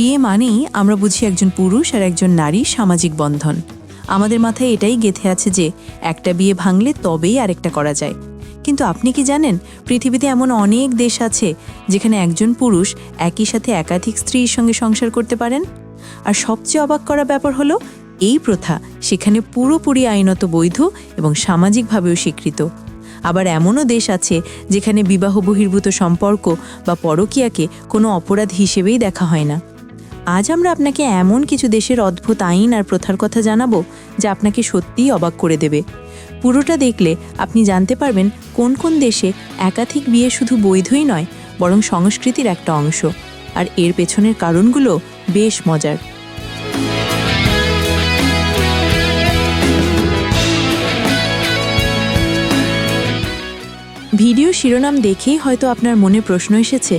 বিয়ে মানেই আমরা বুঝি একজন পুরুষ আর একজন নারী সামাজিক বন্ধন। আমাদের মাথায় এটাই গেথে আছে যে, একটা বিয়ে ভাঙলে তবেই আরেকটা করা যায়। কিন্তু আপনি কি জানেন, পৃথিবীতে এমন অনেক দেশ আছে, যেখানে একজন পুরুষ একই সাথে একাধিক স্ত্রীর সঙ্গে সংসার করতে পারেন? আর সবচেয়ে অবাক করা ব্যাপার হলো, এই প্রথা সেখানে পুরোপুরি আইনত বৈধ এবং সামাজিকভাবেও স্বীকৃত। আবার এমনও দেশ আছে, যেখানে বিবাহ বহির্ভূত সম্পর্ক বা পরকীয়াকে কোনো অপরাধ হিসেবেই দেখা হয় না। আজ আমরা আপনাকে এমন কিছু দেশের অদ্ভুত আইন আর প্রথার কথা জানাব যা আপনাকে সত্যিই অবাক করে দেবে। পুরোটা দেখলে আপনি জানতে পারবেন কোন কোন দেশে একাধিক বিয়ে শুধু বৈধই নয়, বরং সংস্কৃতির একটা অংশ। আর এর পেছনের কারণগুলো বেশ মজার। ভিডিও শিরোনাম দেখেই হয়তো আপনার মনে প্রশ্ন এসেছে,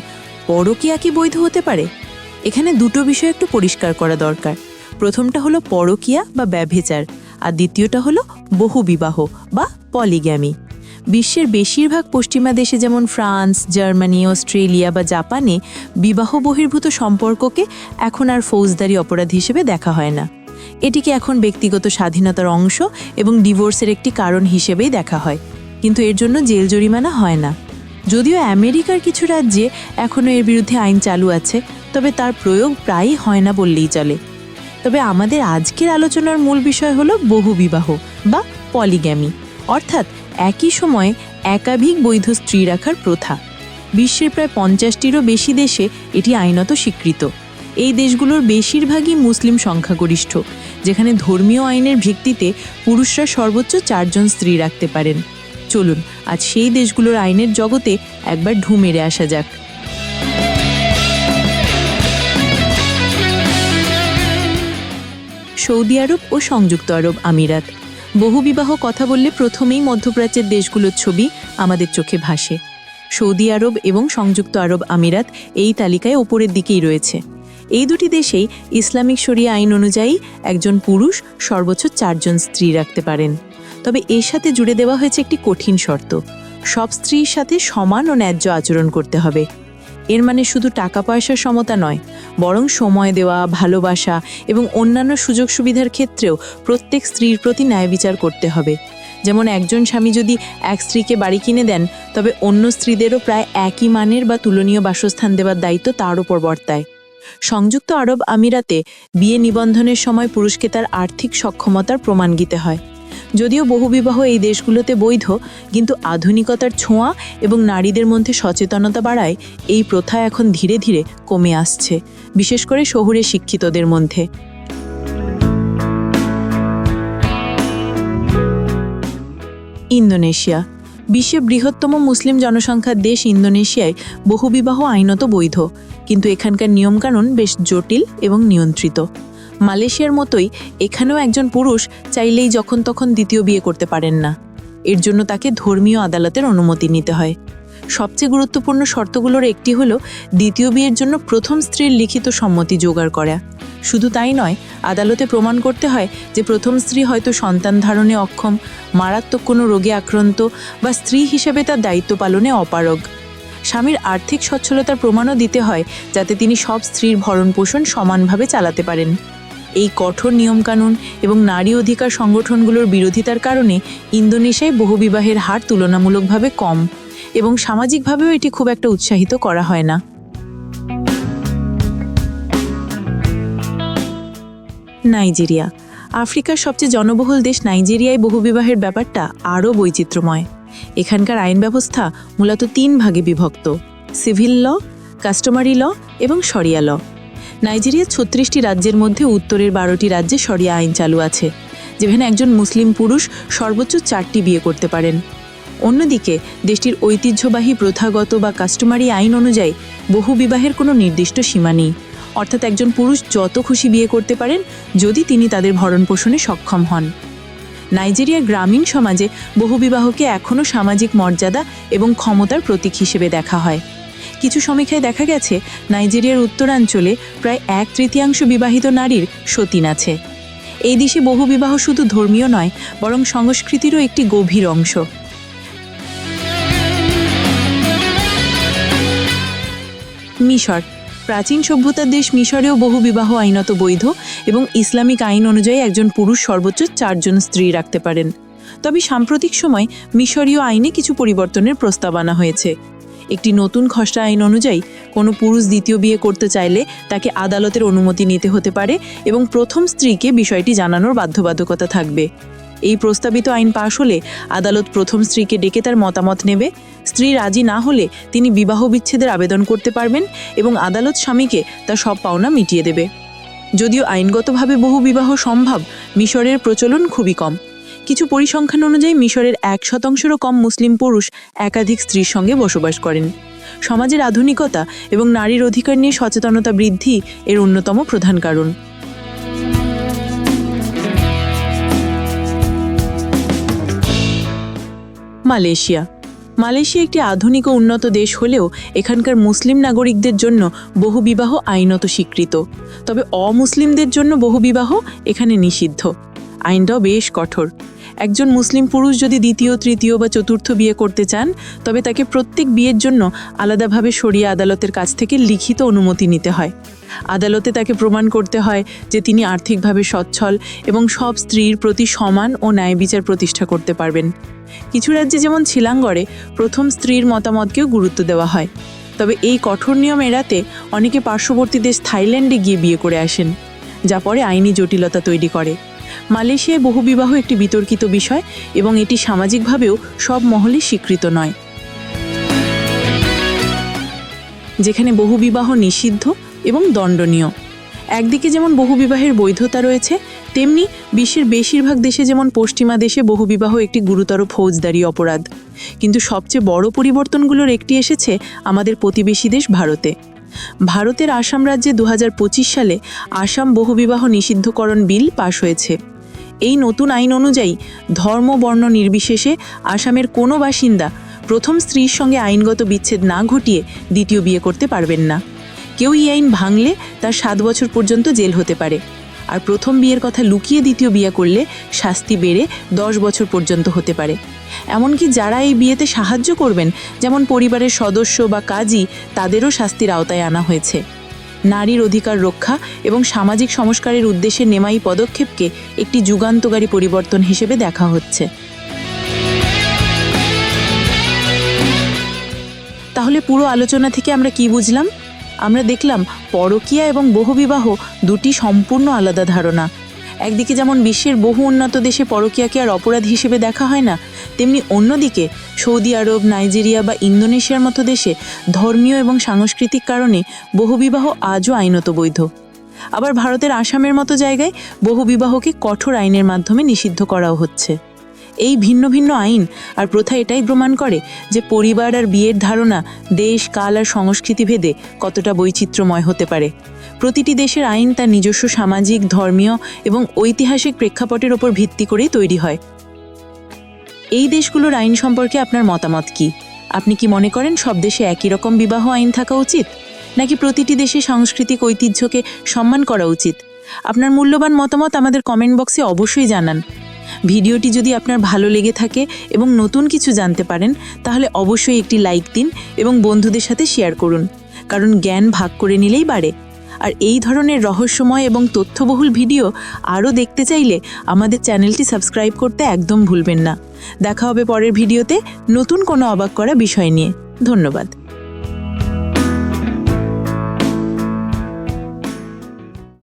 পরকীয়া কি বৈধ হতে পারে? এখানে দুটো বিষয় একটু পরিষ্কার করা দরকার। প্রথমটা হলো পরকীয়া বা ব্যভিচার, আর দ্বিতীয়টা হলো বহুবিবাহ বা পলিগ্যামি। বিশ্বের বেশিরভাগ পশ্চিমা দেশে যেমন ফ্রান্স, জার্মানি, অস্ট্রেলিয়া বা জাপানে বিবাহ বহির্ভূত সম্পর্ককে এখন আর ফৌজদারি অপরাধ হিসেবে দেখা হয় না। এটিকে এখন ব্যক্তিগত স্বাধীনতার অংশ এবং ডিভোর্সের একটি কারণ হিসেবেই দেখা হয়। কিন্তু এর জন্য জেল জরিমানা হয় না। যদিও আমেরিকার কিছু রাজ্যে এখনও এর বিরুদ্ধে আইন চালু আছে তবে তার প্রয়োগ প্রায়ই হয় না বললেই চলে। তবে আমাদের আজকের আলোচনার মূল বিষয় হলো বহুবিবাহ বা পলিগ্যামি, অর্থাৎ একই সময়ে একাধিক বৈধ স্ত্রী রাখার প্রথা। বিশ্বের প্রায় পঞ্চাশটিরও বেশি দেশে এটি আইনত স্বীকৃত। এই দেশগুলোর বেশিরভাগই মুসলিম সংখ্যাগরিষ্ঠ, যেখানে ধর্মীয় আইনের ভিত্তিতে পুরুষরা সর্বোচ্চ চারজন স্ত্রী রাখতে পারেন। চলুন, আজ সেই দেশগুলোর আইনের জগতে একবার ঢু মেরে আসা যাক। সৌদি আরব ও সংযুক্ত আরব আমিরাত। বহুবিবাহ কথা বললে প্রথমেই মধ্যপ্রাচ্যের দেশগুলোর ছবি আমাদের চোখে ভাসে। সৌদি আরব এবং সংযুক্ত আরব আমিরাত এই তালিকায় ওপরের দিকেই রয়েছে। এই দুটি দেশেই ইসলামিক শরিয়া আইন অনুযায়ী একজন পুরুষ সর্বোচ্চ চারজন স্ত্রী রাখতে পারেন। তবে এর সাথে জুড়ে দেওয়া হয়েছে একটি কঠিন শর্ত। সব স্ত্রীর সাথে সমান ও ন্যায্য আচরণ করতে হবে। এর মানে শুধু টাকা পয়সার সমতা নয় বরং সময় দেওয়া, ভালোবাসা এবং অন্যান্য সুযোগ সুবিধার ক্ষেত্রেও প্রত্যেক স্ত্রীর প্রতি ন্যায় বিচার করতে হবে। যেমন একজন স্বামী যদি এক স্ত্রীকে বাড়ি কিনে দেন, তবে অন্য স্ত্রীদেরও প্রায় একই মানের বা তুলনীয় বাসস্থান দেওয়ার দায়িত্ব তার উপর বর্তায়। সংযুক্ত আরব আমিরাতে বিয়ে নিবন্ধনের সময় পুরুষকে তার আর্থিক সক্ষমতার প্রমাণ দিতে হয়। যদিও বহুবিবাহ এই দেশগুলোতে বৈধ, কিন্তু আধুনিকতার ছোঁয়া এবং নারীদের মধ্যে সচেতনতা বাড়ায় এই প্রথা এখন ধীরে ধীরে কমে আসছে, বিশেষ করে শহুরে শিক্ষিতদের মধ্যে। ইন্দোনেশিয়া। বিশ্বের বৃহত্তম মুসলিম জনসংখ্যার দেশ ইন্দোনেশিয়ায় বহুবিবাহ আইনত বৈধ, কিন্তু এখানকার নিয়মকানুন বেশ জটিল এবং নিয়ন্ত্রিত। মালয়েশিয়ার মতোই এখানেও একজন পুরুষ চাইলেই যখন তখন দ্বিতীয় বিয়ে করতে পারেন না। এর জন্য তাকে ধর্মীয় আদালতের অনুমতি নিতে হয়। সবচেয়ে গুরুত্বপূর্ণ শর্তগুলোর একটি হলো দ্বিতীয় বিয়ের জন্য প্রথম স্ত্রীর লিখিত সম্মতি জোগাড় করা। শুধু তাই নয়, আদালতে প্রমাণ করতে হয় যে প্রথম স্ত্রী হয়তো সন্তান ধারণে অক্ষম, মারাত্মক কোনো রোগে আক্রান্ত বা স্ত্রী হিসেবে তার দায়িত্ব পালনে অপারগ। স্বামীর আর্থিক সচ্ছলতার প্রমাণও দিতে হয় যাতে তিনি সব স্ত্রীর ভরণ পোষণ সমানভাবে চালাতে পারেন। এই কঠোর নিয়মকানুন এবং নারী অধিকার সংগঠনগুলোর বিরোধিতার কারণে ইন্দোনেশিয়ায় বহুবিবাহের হার তুলনামূলকভাবে কম এবং সামাজিকভাবেও এটি খুব একটা উৎসাহিত করা হয় না। নাইজেরিয়া। আফ্রিকার সবচেয়ে জনবহুল দেশ নাইজেরিয়ায় বহুবিবাহের ব্যাপারটা আরও বৈচিত্র্যময়। এখানকার আইন ব্যবস্থা মূলত তিন ভাগে বিভক্ত, সিভিল ল, কাস্টমারি ল এবং শরিয়া ল। নাইজেরিয়ার ছত্রিশটি রাজ্যের মধ্যে উত্তরের বারোটি রাজ্যে শরিয়া আইন চালু আছে, যেখানে একজন মুসলিম পুরুষ সর্বোচ্চ চারটি বিয়ে করতে পারেন। অন্যদিকে, দেশটির ঐতিহ্যবাহী প্রথাগত বা কাস্টমারি আইন অনুযায়ী বহু বিবাহের কোনো নির্দিষ্ট সীমা নেই। অর্থাৎ একজন পুরুষ যত খুশি বিয়ে করতে পারেন, যদি তিনি তাদের ভরণ পোষণে সক্ষম হন। নাইজেরিয়ার গ্রামীণ সমাজে বহুবিবাহকে এখনও সামাজিক মর্যাদা এবং ক্ষমতার প্রতীক হিসেবে দেখা হয়। কিছু সমীক্ষায় দেখা গেছে, নাইজেরিয়ার উত্তরাঞ্চলে প্রায় এক তৃতীয়াংশ বিবাহিত নারীর সতীন আছে। এই দেশে বহুবিবাহ শুধু ধর্মীয় নয়, বরং সংস্কৃতিরও একটি গভীর অংশ। মিশর। প্রাচীন সভ্যতার দেশ মিশরেও বহু বিবাহ আইনত বৈধ এবং ইসলামিক আইন অনুযায়ী একজন পুরুষ সর্বোচ্চ চারজন স্ত্রী রাখতে পারেন। তবে সাম্প্রতিক সময় মিশরীয় আইনে কিছু পরিবর্তনের প্রস্তাব আনা হয়েছে। একটি নতুন খসড়া আইন অনুযায়ী কোনো পুরুষ দ্বিতীয় বিয়ে করতে চাইলে তাকে আদালতের অনুমতি নিতে হতে পারে এবং প্রথম স্ত্রীকে বিষয়টি জানানোর বাধ্যবাধকতা থাকবে। এই প্রস্তাবিত আইন পাশ হলে আদালত প্রথম স্ত্রীকে ডেকে তার মতামত নেবে। স্ত্রী রাজি না হলে তিনি বিবাহ বিচ্ছেদের আবেদন করতে পারবেন এবং আদালত স্বামীকে তার সব পাওনা মিটিয়ে দেবে। যদিও আইনগতভাবে বহু বিবাহ সম্ভব, মিশরের প্রচলন খুবই কম। কিছু পরিসংখ্যান অনুযায়ী মিশরের এক শতাংশেরও কম মুসলিম পুরুষ একাধিক স্ত্রীর সঙ্গে বসবাস করেন। সমাজের আধুনিকতা এবং নারীর অধিকার নিয়ে সচেতনতা বৃদ্ধি এর অন্যতম প্রধান কারণ। মালয়েশিয়া। মালয়েশিয়া একটি আধুনিক ও উন্নত দেশ হলেও এখানকার মুসলিম নাগরিকদের জন্য বহুবিবাহ আইনত স্বীকৃত। তবে অমুসলিমদের জন্য বহুবিবাহ এখানে নিষিদ্ধ। আইনটাও বেশ কঠোর। একজন মুসলিম পুরুষ যদি দ্বিতীয়, তৃতীয় বা চতুর্থ বিয়ে করতে চান, তবে তাকে প্রত্যেক বিয়ের জন্য আলাদাভাবে সরিয়ে আদালতের কাছ থেকে লিখিত অনুমতি নিতে হয়। আদালতে তাকে প্রমাণ করতে হয় যে তিনি আর্থিকভাবে সচ্ছল এবং সব স্ত্রীর প্রতি সমান ও ন্যায় বিচার প্রতিষ্ঠা করতে পারবেন। কিছু রাজ্যে যেমন ছিলাঙ্গড়ে প্রথম স্ত্রীর মতামতকেও গুরুত্ব দেওয়া হয়। তবে এই কঠোর নিয়ম এড়াতে অনেকে পার্শ্ববর্তী দেশ থাইল্যান্ডে গিয়ে বিয়ে করে আসেন, যা পরে আইনি জটিলতা তৈরি করে। মালয়েশিয়ায় বহুবিবাহ একটি বিতর্কিত বিষয় এবং এটি সামাজিকভাবেও সব মহলে স্বীকৃত নয়। যেখানে বহুবিবাহ নিষিদ্ধ এবং দণ্ডনীয়। একদিকে যেমন বহুবিবাহের বৈধতা রয়েছে, তেমনি বিশ্বের বেশিরভাগ দেশে যেমন পশ্চিমা দেশে বহুবিবাহ একটি গুরুতর ফৌজদারি অপরাধ। কিন্তু সবচেয়ে বড় পরিবর্তনগুলোর একটি এসেছে আমাদের প্রতিবেশী দেশ ভারতে। ভারতের আসাম রাজ্যে দু হাজার পঁচিশ সালে আসাম বহুবিবাহ নিষিদ্ধকরণ বিল পাশ হয়েছে। এই নতুন আইন অনুযায়ী ধর্ম, বর্ণ নির্বিশেষে আসামের কোনো বাসিন্দা প্রথম স্ত্রীর সঙ্গে আইনগত বিচ্ছেদ না ঘটিয়ে দ্বিতীয় বিয়ে করতে পারবেন না। কেউ এই আইন ভাঙলে তার সাত বছর পর্যন্ত জেল হতে পারে। আর প্রথম বিয়ের কথা লুকিয়ে দ্বিতীয় বিয়ে করলে শাস্তি বেড়ে দশ বছর পর্যন্ত হতে পারে। এমনকি যারা এই বিয়েতে সাহায্য করবেন, যেমন পরিবারের সদস্য বা কাজী, তাদেরও শাস্তির আওতায় আনা হয়েছে। নারীর অধিকার রক্ষা এবং সামাজিক সংস্কারের উদ্দেশ্যে নেওয়া এই পদক্ষেপকে একটি যুগান্তকারী পরিবর্তন হিসেবে দেখা হচ্ছে। তাহলে পুরো আলোচনা থেকে আমরা কি বুঝলাম? আমরা দেখলাম পরকীয়া এবং বহুবিবাহ দুটি সম্পূর্ণ আলাদা ধারণা। একদিকে যেমন বিশ্বের বহু উন্নত দেশে পরকীয়াকে আর অপরাধ হিসেবে দেখা হয় না, তেমনি অন্যদিকে সৌদি আরব, নাইজেরিয়া বা ইন্দোনেশিয়ার মতো দেশে ধর্মীয় এবং সাংস্কৃতিক কারণে বহুবিবাহ আজও আইনত বৈধ। আবার ভারতের আসামের মতো জায়গায় বহুবিবাহকে কঠোর আইনের মাধ্যমে নিষিদ্ধ করাও হচ্ছে। এই ভিন্ন ভিন্ন আইন আর প্রথা এটাই প্রমাণ করে যে পরিবার আর বিয়ের ধারণা দেশ, কাল আর সংস্কৃতি ভেদে কতটা বৈচিত্র্যময় হতে পারে। প্রতিটি দেশের আইন তার নিজস্ব সামাজিক, ধর্মীয় এবং ঐতিহাসিক প্রেক্ষাপটের ওপর ভিত্তি করেই তৈরি হয়। এই দেশগুলোর আইন সম্পর্কে আপনার মতামত কি? আপনি কি মনে করেন সব দেশে একই রকম বিবাহ আইন থাকা উচিত? নাকি প্রতিটি দেশে সাংস্কৃতিক ঐতিহ্যকে সম্মান করা উচিত? আপনার মূল্যবান মতামত আমাদের কমেন্ট বক্সে অবশ্যই জানান। ভিডিওটি যদি আপনার ভালো লেগে থাকে এবং নতুন কিছু জানতে পারেন, তাহলে অবশ্যই একটি লাইক দিন এবং বন্ধুদের সাথে শেয়ার করুন। কারণ জ্ঞান ভাগ করে নিলেই বাড়ে। আর এই ধরনের রহস্যময় এবং তথ্যবহুল ভিডিও আরও দেখতে চাইলে আমাদের চ্যানেলটি সাবস্ক্রাইব করতে একদম ভুলবেন না। দেখা হবে পরের ভিডিওতে নতুন কোনো অবাক করা বিষয় নিয়ে। ধন্যবাদ।